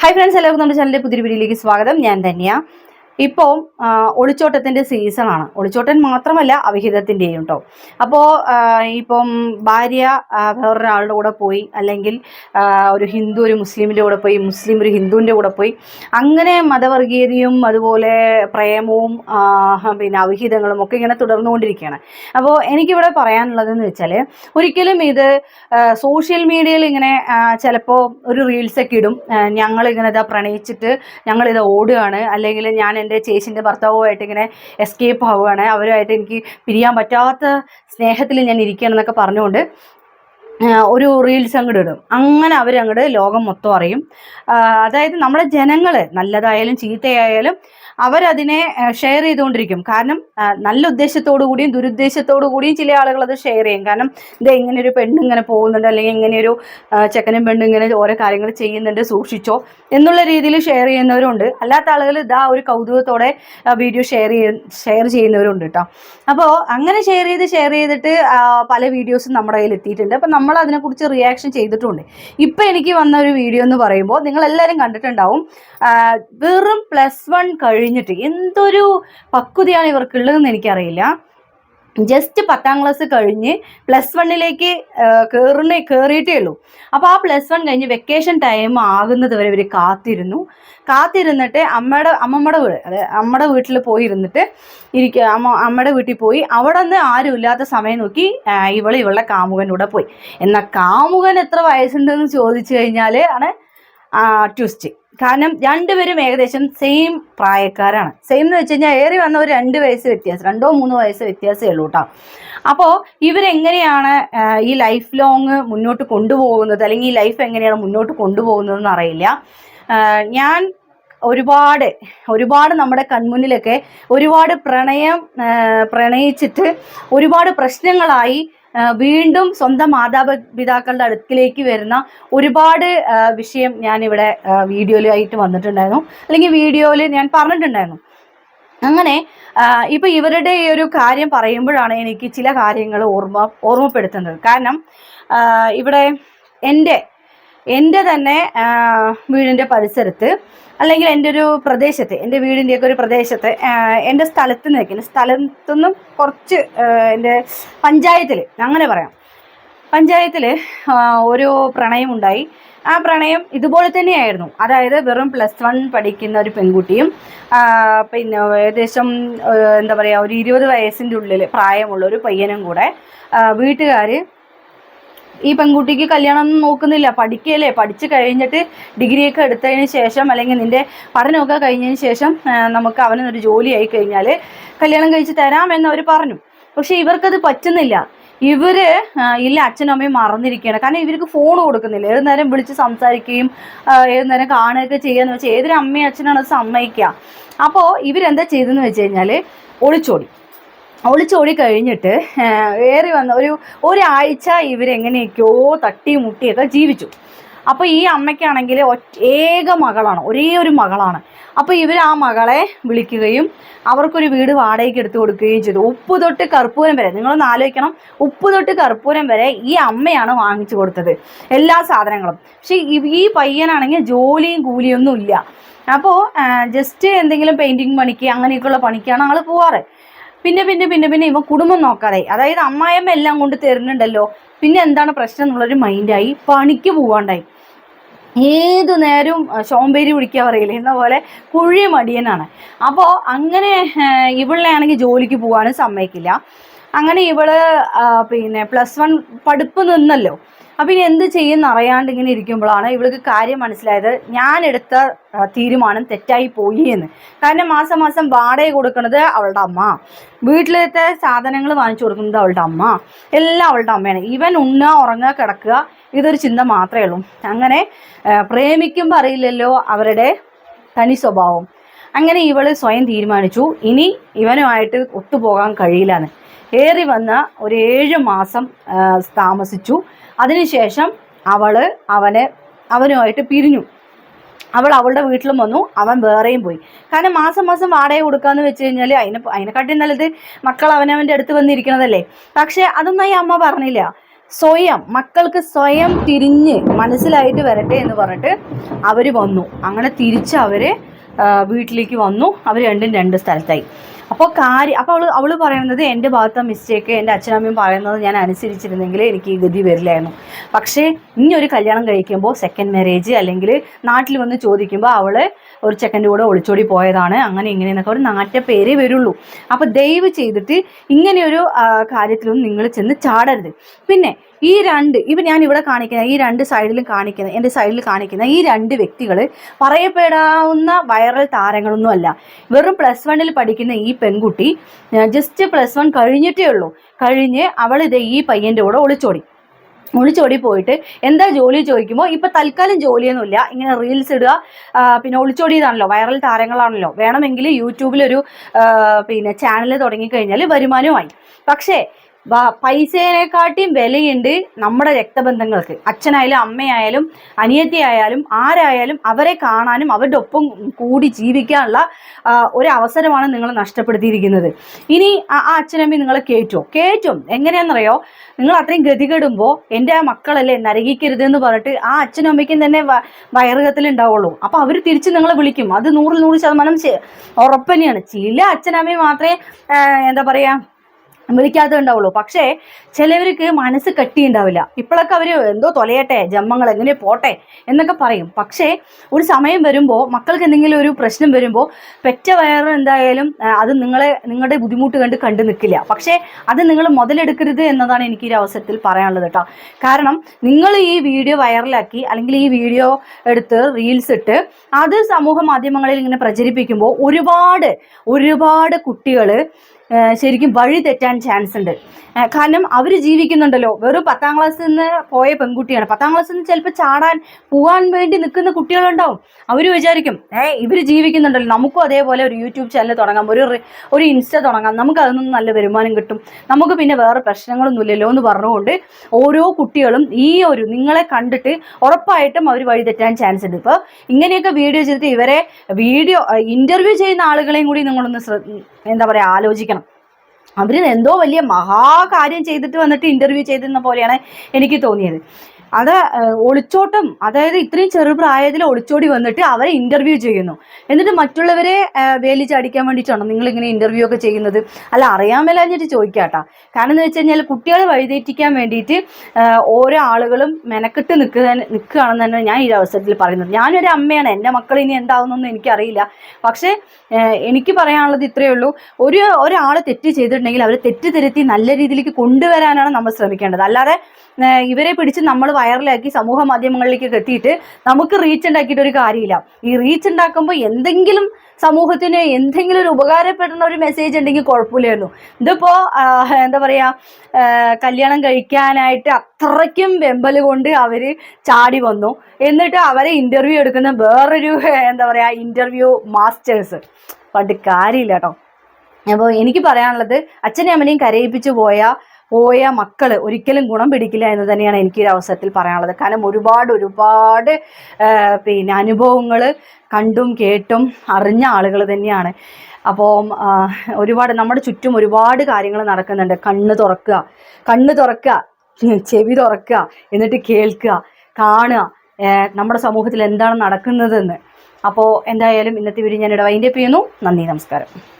Hi friends എല്ലാവർക്കും നമ്മുടെ ചാനലിന്റെ പുതിയ വീഡിയോയിലേക്ക് സ്വാഗതം. ഞാൻ തന്നെയാണ് ഇപ്പോൾ ഒളിച്ചോട്ടത്തിന്റെ സീസണാണ് ഒളിച്ചോട്ടൻ മാത്രമല്ല അവിഹിതത്തിന്റെയും കേട്ടോ അപ്പോൾ ഇപ്പം ഭാര്യ വേറൊരാളുടെ കൂടെ പോയി അല്ലെങ്കിൽ ഒരു ഹിന്ദു ഒരു മുസ്ലിമിന്റെ കൂടെ പോയി മുസ്ലിം ഒരു ഹിന്ദുവിന്റെ കൂടെ പോയി അങ്ങനെ മതവർഗീയതയും അതുപോലെ പ്രേമവും പിന്നെ അവിഹിതങ്ങളും ഒക്കെ ഇങ്ങനെ തുടർന്നുകൊണ്ടിരിക്കുകയാണ്. അപ്പോൾ എനിക്കിവിടെ പറയാനുള്ളതെന്ന് വെച്ചാൽ ഒരിക്കലും ഇത് സോഷ്യൽ മീഡിയയിൽ ഇങ്ങനെ ചിലപ്പോൾ ഒരു റീൽസൊക്കെ ഇടും. ഞങ്ങളിങ്ങനെ ഇതാ പ്രണയിച്ചിട്ട് ഞങ്ങളിത് ഓടുകയാണ്. അല്ലെങ്കിൽ ഞാൻ എന്റെ ചേച്ചിന്റെ ഭർത്താവുമായിട്ട് ഇങ്ങനെ എസ്കേപ്പ് ആവുകയാണ്. അവരുമായിട്ട് എനിക്ക് പിരിയാൻ പറ്റാത്ത സ്നേഹത്തിൽ ഞാൻ ഇരിക്കുകയാണെന്നൊക്കെ പറഞ്ഞുകൊണ്ട് ഒരു റീൽസ് അങ്ങോട്ട് ഇടും. അങ്ങനെ അവരങ്ങോട്ട് ലോകം മൊത്തം അറിയും. അതായത് നമ്മുടെ ജനങ്ങൾ നല്ലതായാലും ചീത്തയായാലും അവരതിനെ ഷെയർ ചെയ്തുകൊണ്ടിരിക്കും. കാരണം നല്ല ഉദ്ദേശത്തോടു കൂടിയും ദുരുദ്ദേശത്തോടു കൂടിയും ചില ആളുകൾ അത് ഷെയർ ചെയ്യും. കാരണം ഇത് ഇങ്ങനെ ഒരു പെണ്ണ് ഇങ്ങനെ പോകുന്നുണ്ട് അല്ലെങ്കിൽ ഇങ്ങനെ ഒരു ചെക്കനും പെണ്ണും ഇങ്ങനെ ഓരോ കാര്യങ്ങൾ ചെയ്യുന്നുണ്ട് സൂക്ഷിച്ചോ എന്നുള്ള രീതിയിൽ ഷെയർ ചെയ്യുന്നവരുണ്ട്. അല്ലാത്ത ആളുകൾ ഇതാ ഒരു കൗതുകത്തോടെ വീഡിയോ ഷെയർ ചെയ്യ ഷെയർ ചെയ്യുന്നവരുണ്ട് കേട്ടോ അപ്പോൾ അങ്ങനെ ഷെയർ ചെയ്ത് ഷെയർ ചെയ്തിട്ട് പല വീഡിയോസും നമ്മുടെ കയ്യിൽ എത്തിയിട്ടുണ്ട്. അപ്പം നമ്മൾ അതിനെക്കുറിച്ച് റിയാക്ഷൻ ചെയ്തിട്ടുണ്ട്. ഇപ്പം എനിക്ക് വന്ന ഒരു വീഡിയോ എന്ന് പറയുമ്പോൾ നിങ്ങളെല്ലാവരും കണ്ടിട്ടുണ്ടാവും വെറും പ്ലസ് വൺ കഴിഞ്ഞിട്ട് എന്തൊരു പക്വതയാണ് ഇവർക്കുള്ളതെന്ന് എനിക്കറിയില്ല. ജസ്റ്റ് പത്താം ക്ലാസ് കഴിഞ്ഞ് പ്ലസ് വണ്ണിലേക്ക് കയറുന്ന കയറിയിട്ടേ ഉള്ളൂ. അപ്പോൾ ആ പ്ലസ് വൺ കഴിഞ്ഞ് വെക്കേഷൻ ടൈം ആകുന്നത് വരെ ഇവർ കാത്തിരുന്നു. കാത്തിരുന്നിട്ട് അമ്മയുടെ അമ്മമ്മയുടെ വീട് അതെ അമ്മയുടെ വീട്ടിൽ പോയി ഇരുന്നിട്ട് ഇരിക്കുക അമ്മ അമ്മയുടെ വീട്ടിൽ പോയി. അവിടെ നിന്ന് ആരും ഇല്ലാത്ത സമയം നോക്കി ഇവൾ ഇവളുടെ കാമുകന്റെ കൂടെ പോയി. എന്നാൽ കാമുകൻ എത്ര വയസ്സുണ്ടെന്ന് ചോദിച്ചു കഴിഞ്ഞാൽ ആണ് ട്വിസ്റ്റ് കാരണം രണ്ടുപേരും ഏകദേശം സെയിം പ്രായക്കാരാണ്. സെയിം എന്ന് വെച്ച് കഴിഞ്ഞാൽ ഏറി വന്ന ഒരു രണ്ട് വയസ്സ് വ്യത്യാസം രണ്ടോ മൂന്നോ വയസ്സ് വ്യത്യാസമേ ഉള്ളൂ കേട്ടോ അപ്പോൾ ഇവരെങ്ങനെയാണ് ഈ ലൈഫ് ലോങ് മുന്നോട്ട് കൊണ്ടുപോകുന്നത്? അല്ലെങ്കിൽ ഈ ലൈഫ് എങ്ങനെയാണ് മുന്നോട്ട് കൊണ്ടുപോകുന്നതെന്ന് അറിയില്ല. ഞാൻ ഒരുപാട് ഒരുപാട് നമ്മുടെ കൺമുന്നിലൊക്കെ ഒരുപാട് പ്രണയം പ്രണയിച്ചിട്ട് ഒരുപാട് പ്രശ്നങ്ങളായി വീണ്ടും സ്വന്തം മാതാപിതാക്കളുടെ അടുക്കിലേക്ക് വരുന്ന ഒരുപാട് വിഷയം ഞാനിവിടെ വീഡിയോയിലായിട്ട് വന്നിട്ടുണ്ടായിരുന്നു. അല്ലെങ്കിൽ വീഡിയോയിൽ ഞാൻ പറഞ്ഞിട്ടുണ്ടായിരുന്നു. അങ്ങനെ ഇപ്പൊ ഇവരുടെ ഈ ഒരു കാര്യം പറയുമ്പോഴാണ് എനിക്ക് ചില കാര്യങ്ങൾ ഓർമ്മ ഓർമ്മപ്പെടുത്തുന്നത്. കാരണം ഇവിടെ എന്റെ എന്റെ തന്നെ വീടിന്റെ പരിസരത്ത് അല്ലെങ്കിൽ എന്റെ ഒരു പ്രദേശത്ത് എന്റെ വീടിന്റെയൊക്കെ ഒരു പ്രദേശത്ത് എന്റെ സ്ഥലത്ത് നിന്ന് നിൽക്കുന്ന സ്ഥലത്തുനിന്നും കുറച്ച് എന്റെ പഞ്ചായത്തിൽ അങ്ങനെ പറയാം. പഞ്ചായത്തിൽ ഒരു പ്രണയമുണ്ടായി ആ പ്രണയം ഇതുപോലെ തന്നെയായിരുന്നു. അതായത് വെറും പ്ലസ് വൺ പഠിക്കുന്ന ഒരു പെൺകുട്ടിയും പിന്നെ ഏകദേശം എന്താ പറയുക ഒരു ഇരുപത് വയസ്സിന്റെ ഉള്ളിൽ പ്രായമുള്ള ഒരു പയ്യനും കൂടെ വീട്ടുകാർ ഈ പെൺകുട്ടിക്ക് കല്യാണം ഒന്നും നോക്കുന്നില്ല. പഠിക്കുകയല്ലേ പഠിച്ചു കഴിഞ്ഞിട്ട് ഡിഗ്രിയൊക്കെ എടുത്തതിന് ശേഷം അല്ലെങ്കിൽ നിന്റെ പഠനമൊക്കെ കഴിഞ്ഞതിന് ശേഷം നമുക്ക് അവനൊരു ജോലിയായി കഴിഞ്ഞാൽ കല്യാണം കഴിച്ച് തരാമെന്ന് അവർ പറഞ്ഞു. പക്ഷെ ഇവർക്കത് പറ്റുന്നില്ല. ഇവർ ഇല്ല അച്ഛനും അമ്മയും മറന്നിരിക്കുകയാണ്. കാരണം ഇവർക്ക് ഫോൺ കൊടുക്കുന്നില്ല. ഏത് നേരം വിളിച്ച് സംസാരിക്കുകയും ഏത് നേരം കാണുകയൊക്കെ ചെയ്യാന്ന് വെച്ചാൽ ഏതൊരു അമ്മയും അച്ഛനാണ് സമ്മതിക്കുക. അപ്പോൾ ഇവരെന്താ ചെയ്തെന്ന് വെച്ച് കഴിഞ്ഞാൽ ഒളിച്ചോടി. ഒളിച്ചോടി കഴിഞ്ഞിട്ട് ഏറി വന്ന ഒരു ഒരാഴ്ച ഇവരെങ്ങനെയൊക്കെയോ തട്ടി മുട്ടിയൊക്കെ ജീവിച്ചു. അപ്പോൾ ഈ അമ്മയ്ക്കാണെങ്കിൽ ഏക മകളാണ് ഒരേ ഒരു മകളാണ്. അപ്പോൾ ഇവർ ആ മകളെ വിളിക്കുകയും അവർക്കൊരു വീട് വാടകയ്ക്ക് എടുത്തു കൊടുക്കുകയും ചെയ്തു. ഉപ്പ് തൊട്ട് കർപ്പൂരം വരെ നിങ്ങളൊന്ന് ആലോചിക്കണം. ഉപ്പ് തൊട്ട് കർപ്പൂരം വരെ ഈ അമ്മയാണ് വാങ്ങിച്ചു കൊടുത്തത് എല്ലാ സാധനങ്ങളും. പക്ഷേ ഈ പയ്യനാണെങ്കിൽ ജോലിയും കൂലിയൊന്നും ഇല്ല അപ്പോൾ ജസ്റ്റ് എന്തെങ്കിലും പെയിന്റിങ് പണിക്ക് അങ്ങനെയൊക്കെയുള്ള പണിക്കാണ് ആൾ പോവാറ്. പിന്നെ പിന്നെ പിന്നെ പിന്നെ ഇവൻ കുടുംബം നോക്കാതെ അതായത് അമ്മായിയമ്മ എല്ലാം കൊണ്ട് തരുന്നുണ്ടല്ലോ. പിന്നെ എന്താണ് പ്രശ്നം എന്നുള്ളൊരു മൈൻഡായി പണിക്ക് പോവാണ്ടായി. ഏതു നേരവും ശോമ്പേരി പിടിക്കുക പറയില്ലേ? എന്ന പോലെ കുഴി മടിയനാണ്. അപ്പോൾ അങ്ങനെ ഇവളിലാണെങ്കിൽ ജോലിക്ക് പോകാനും സമ്മതിക്കില്ല. അങ്ങനെ ഇവൾ പിന്നെ പ്ലസ് വൺ പഠിപ്പ് നിന്നല്ലോ. അപ്പം ഇനി എന്ത് ചെയ്യുമെന്ന് അറിയാണ്ട് ഇങ്ങനെ ഇരിക്കുമ്പോഴാണ് ഇവൾക്ക് കാര്യം മനസ്സിലായത്. ഞാൻ എടുത്ത തീരുമാനം തെറ്റായി പോയി എന്ന്. കാരണം മാസം മാസം വാടക കൊടുക്കുന്നത് അവളുടെ അമ്മ. വീട്ടിലത്തെ സാധനങ്ങൾ വാങ്ങിച്ചു കൊടുക്കുന്നത് അവളുടെ അമ്മ. എല്ലാം അവളുടെ അമ്മയാണ്. ഇവൻ ഉണ്ണുക ഉറങ്ങുക കിടക്കുക ഇതൊരു ചിന്ത മാത്രമേ ഉള്ളൂ. അങ്ങനെ പ്രേമിക്കുമ്പോൾ അറിയില്ലല്ലോ അവരുടെ തനി സ്വഭാവം. അങ്ങനെ ഇവൾ സ്വയം തീരുമാനിച്ചു. ഇനി ഇവനുമായിട്ട് ഒത്തുപോകാൻ കഴിയില്ലാന്ന് ഏറി വന്ന ഒരു ഏഴ് മാസം താമസിച്ചു. അതിനുശേഷം അവൾ അവനെ അവനുമായിട്ട് പിരിഞ്ഞു. അവൾ അവളുടെ വീട്ടിലും വന്നു. അവൻ വേറെയും പോയി. കാരണം മാസം മാസം വാടക കൊടുക്കാന്ന് വെച്ച് കഴിഞ്ഞാൽ അതിനെ അതിനെക്കാട്ടി നല്ലത് മക്കൾ അവനവന്റെ അടുത്ത് വന്നിരിക്കണതല്ലേ. പക്ഷേ അതൊന്നും ഈ അമ്മ പറഞ്ഞില്ല. സ്വയം മക്കൾക്ക് സ്വയം തിരിഞ്ഞ് മനസ്സിലായിട്ട് വരട്ടെ എന്ന് പറഞ്ഞിട്ട് അവർ വന്നു. അങ്ങനെ തിരിച്ച് അവർ വീട്ടിലേക്ക് വന്നു. അവർ രണ്ടും രണ്ട് സ്ഥലത്തായി. അപ്പോൾ കാര്യം അപ്പോൾ അവൾ അവൾ പറയുന്നത് എന്റെ ഭാഗത്തെ മിസ്റ്റേക്ക് എന്റെ അച്ഛനമ്മയും പറയുന്നത് ഞാൻ അനുസരിച്ചിരുന്നെങ്കിൽ എനിക്ക് ഈ ഗതി വരില്ലായിരുന്നു. പക്ഷേ ഇനി ഒരു കല്യാണം കഴിക്കുമ്പോൾ സെക്കൻഡ് മാരേജ് അല്ലെങ്കിൽ നാട്ടിൽ വന്ന് ചോദിക്കുമ്പോൾ അവൾ ഒരു ചെക്കന്റെ കൂടെ ഒളിച്ചോടി പോയതാണ്. അങ്ങനെ ഇങ്ങനെ എന്നൊക്കെ ഒരു നാറ്റ പേരേ വരുള്ളൂ. അപ്പോൾ ദയവ് ചെയ്തിട്ട് ഇങ്ങനെയൊരു കാര്യത്തിലൊന്നും നിങ്ങൾ ചെന്ന് ചാടരുത്. പിന്നെ ഈ രണ്ട് ഇപ്പം ഞാൻ ഇവിടെ കാണിക്കുന്ന ഈ രണ്ട് സൈഡിലും കാണിക്കുന്ന എന്റെ സൈഡിൽ കാണിക്കുന്ന ഈ രണ്ട് വ്യക്തികൾ പറയപ്പെടാവുന്ന വൈറൽ താരങ്ങളൊന്നുമല്ല വെറും പ്ലസ് വണ്ണിൽ പഠിക്കുന്ന ഈ പെൺകുട്ടി ജസ്റ്റ് പ്ലസ് വൺ കഴിഞ്ഞിട്ടേ ഉള്ളൂ. കഴിഞ്ഞ് അവൾ ഇത് ഈ പയ്യന്റെ കൂടെ ഒളിച്ചോടി. ഒളിച്ചോടി പോയിട്ട് എന്താ ജോലി ചോദിക്കുമ്പോൾ ഇപ്പം തൽക്കാലം ജോലിയൊന്നുമില്ല. ഇങ്ങനെ റീൽസ് ഇടുക പിന്നെ ഒളിച്ചോടിയതാണല്ലോ വൈറൽ താരങ്ങളാണല്ലോ. വേണമെങ്കിൽ യൂട്യൂബിലൊരു പിന്നെ ചാനൽ തുടങ്ങിക്കഴിഞ്ഞാൽ വരുമാനവുമായി. പക്ഷേ പൈസേനെക്കാട്ടിയും വിലയുണ്ട് നമ്മുടെ രക്തബന്ധങ്ങൾക്ക്. അച്ഛനായാലും അമ്മയായാലും അനിയത്തിയായാലും ആരായാലും അവരെ കാണാനും അവരുടെ ഒപ്പം കൂടി ജീവിക്കാനുള്ള ഒരു അവസരമാണ് നിങ്ങൾ നഷ്ടപ്പെടുത്തിയിരിക്കുന്നത്. ഇനി ആ അച്ഛനമ്മയും അച്ഛനമ്മ നിങ്ങളെ കയറ്റുമോ കയറ്റും എങ്ങനെയാണെന്നറിയോ? നിങ്ങൾ അത്രയും ഗതികെടുമ്പോൾ എന്റെ ആ മക്കളല്ലേ നരകിക്കരുത് എന്ന് പറഞ്ഞിട്ട് ആ അച്ഛനും അമ്മയ്ക്കും തന്നെ വയറുകത്തിൽ ഉണ്ടാവുള്ളൂ അപ്പോൾ അവർ തിരിച്ച് നിങ്ങളെ വിളിക്കും. അത് നൂറിൽ നൂറ് ശതമാനം ഉറപ്പ് തന്നെയാണ്. ചില അച്ഛനമ്മയും മാത്രമേ എന്താ പറയുക വിളിക്കാതെ ഉണ്ടാവുള്ളൂ. പക്ഷേ ചിലവർക്ക് മനസ്സ് കെട്ടിയുണ്ടാവില്ല. ഇപ്പോഴൊക്കെ അവർ എന്തോ തൊലയട്ടെ ജമ്മങ്ങൾ എങ്ങനെ പോട്ടെ എന്നൊക്കെ പറയും. പക്ഷേ ഒരു സമയം വരുമ്പോൾ മക്കൾക്ക് എന്തെങ്കിലും ഒരു പ്രശ്നം വരുമ്പോൾ പെറ്റ വയറ് എന്തായാലും അത് നിങ്ങളെ നിങ്ങളുടെ ബുദ്ധിമുട്ട് കണ്ട് കണ്ടു നിൽക്കില്ല. പക്ഷേ അത് നിങ്ങൾ മുതലെടുക്കരുത് എന്നതാണ് എനിക്ക് ഈ അവസരത്തിൽ പറയാനുള്ളത് കേട്ടോ. കാരണം നിങ്ങൾ ഈ വീഡിയോ വൈറലാക്കി അല്ലെങ്കിൽ ഈ വീഡിയോ എടുത്ത് റീൽസ് ഇട്ട് അത് സമൂഹ മാധ്യമങ്ങളിൽ ഇങ്ങനെ പ്രചരിപ്പിക്കുമ്പോൾ ഒരുപാട് ഒരുപാട് കുട്ടികൾ ശരിക്കും വഴി തെറ്റാൻ ചാൻസ് ഉണ്ട്. കാരണം അവർ ജീവിക്കുന്നുണ്ടല്ലോ. വെറും പത്താം ക്ലാസ്സിൽ നിന്ന് പോയ പെൺകുട്ടിയാണ്. പത്താം ക്ലാസ്സിൽ നിന്ന് ചിലപ്പോൾ ചാടാൻ പോകാൻ വേണ്ടി നിൽക്കുന്ന കുട്ടികളുണ്ടാവും. അവർ വിചാരിക്കും ഏ ഇവർ ജീവിക്കുന്നുണ്ടല്ലോ. നമുക്കും അതേപോലെ ഒരു യൂട്യൂബ് ചാനൽ തുടങ്ങാം. ഒരു ഒരു ഇൻസ്റ്റ തുടങ്ങാം. നമുക്ക് അതിൽ നിന്ന് നല്ല വരുമാനം കിട്ടും. നമുക്ക് പിന്നെ വേറെ പ്രശ്നങ്ങളൊന്നും ഇല്ലല്ലോ എന്ന് പറഞ്ഞുകൊണ്ട് ഓരോ കുട്ടികളും ഈ ഒരു നിങ്ങളെ കണ്ടിട്ട് ഉറപ്പായിട്ടും അവർ വഴി തെറ്റാൻ ചാൻസ് ഉണ്ട്. ഇപ്പോൾ ഇങ്ങനെയൊക്കെ വീഡിയോ ചെയ്തിട്ട് ഇവരെ വീഡിയോ ഇന്റർവ്യൂ ചെയ്യുന്ന ആളുകളെയും കൂടി നിങ്ങളൊന്ന് ശ്ര എന്താ പറയുക ആലോചിക്കണം. അവർ എന്തോ വലിയ മഹാകാര്യം ചെയ്തിട്ട് വന്നിട്ട് ഇന്റർവ്യൂ ചെയ്തിരുന്ന പോലെയാണ് എനിക്ക് തോന്നിയത്. അത് ഒളിച്ചോട്ടം അതായത് ഇത്രയും ചെറുപ്രായത്തിൽ ഒളിച്ചോടി വന്നിട്ട് അവരെ ഇന്റർവ്യൂ ചെയ്യുന്നു. എന്നിട്ട് മറ്റുള്ളവരെ വേലി ചാടിക്കാൻ വേണ്ടിയിട്ടാണോ നിങ്ങൾ ഇങ്ങനെ ഇന്റർവ്യൂ ഒക്കെ ചെയ്യുന്നത്? അല്ല അറിയാൻ മേലാഞ്ഞിട്ട് ചോദിക്കാട്ടാ. കാരണം എന്ന് വെച്ച് കഴിഞ്ഞാൽ കുട്ടികളെ വഴിതെറ്റിക്കാൻ വേണ്ടിയിട്ട് ഓരോ ആളുകളും മെനക്കെട്ട് നിൽക്കുക നിൽക്കുകയാണെന്ന് തന്നെ ഞാൻ ഈ അവസരത്തിൽ പറയുന്നത്. ഞാനൊരു അമ്മയാണ് എന്റെ മക്കൾ ഇനി എന്താവുന്നൊന്നും എനിക്കറിയില്ല. പക്ഷേ എനിക്ക് പറയാനുള്ളത് ഇത്രയേ ഉള്ളൂ. ഒരു ഒരാളെ തെറ്റ് ചെയ്തിട്ടുണ്ടെങ്കിൽ അവരെ തെറ്റ് തിരുത്തി നല്ല രീതിയിലേക്ക് കൊണ്ടുവരാനാണ് നമ്മൾ ശ്രമിക്കേണ്ടത്. അല്ലാതെ ഇവരെ പിടിച്ച് നമ്മൾ വൈറലാക്കി സമൂഹ മാധ്യമങ്ങളിലേക്ക് എത്തിയിട്ട് നമുക്ക് റീച്ച് ഉണ്ടാക്കിയിട്ട് ഒരു കാര്യമില്ല. ഈ റീച്ച് ഉണ്ടാക്കുമ്പോൾ എന്തെങ്കിലും സമൂഹത്തിന് എന്തെങ്കിലും ഒരു ഉപകാരപ്പെടുന്ന ഒരു മെസ്സേജ് ഉണ്ടെങ്കിൽ കുഴപ്പമില്ലായിരുന്നു. ഇതിപ്പോൾ എന്താ പറയുക കല്യാണം കഴിക്കാനായിട്ട് അത്രയ്ക്കും വെമ്പൽ കൊണ്ട് അവർ ചാടി വന്നു. എന്നിട്ട് അവരെ ഇന്റർവ്യൂ എടുക്കുന്ന വേറൊരു എന്താ പറയുക ഇന്റർവ്യൂ മാസ്റ്റേഴ്സ് പണ്ട് കാര്യമില്ല കേട്ടോ. അപ്പോൾ എനിക്ക് പറയാനുള്ളത് അച്ഛനെയും അമ്മനെയും കരയിപ്പിച്ചു പോയ പോയ മക്കൾ ഒരിക്കലും ഗുണം പിടിക്കില്ല എന്ന് തന്നെയാണ് എനിക്ക് ഒരു അവസരത്തിൽ പറയാനുള്ളത്. കാരണം ഒരുപാട് ഒരുപാട് പിന്നെ അനുഭവങ്ങൾ കണ്ടും കേട്ടും അറിഞ്ഞ ആളുകൾ തന്നെയാണ്. അപ്പോൾ ഒരുപാട് നമ്മുടെ ചുറ്റും ഒരുപാട് കാര്യങ്ങൾ നടക്കുന്നുണ്ട്. കണ്ണ് തുറക്കുക കണ്ണ് തുറക്കുക ചെവി തുറക്കുക എന്നിട്ട് കേൾക്കുക കാണുക നമ്മുടെ സമൂഹത്തിൽ എന്താണ് നടക്കുന്നതെന്ന്. അപ്പോൾ എന്തായാലും ഇന്നത്തെ വീഡിയോ ഞാൻ ഇവിടെ വൈൻഡപ്പ് ചെയ്യുന്നു. നന്ദി നമസ്കാരം.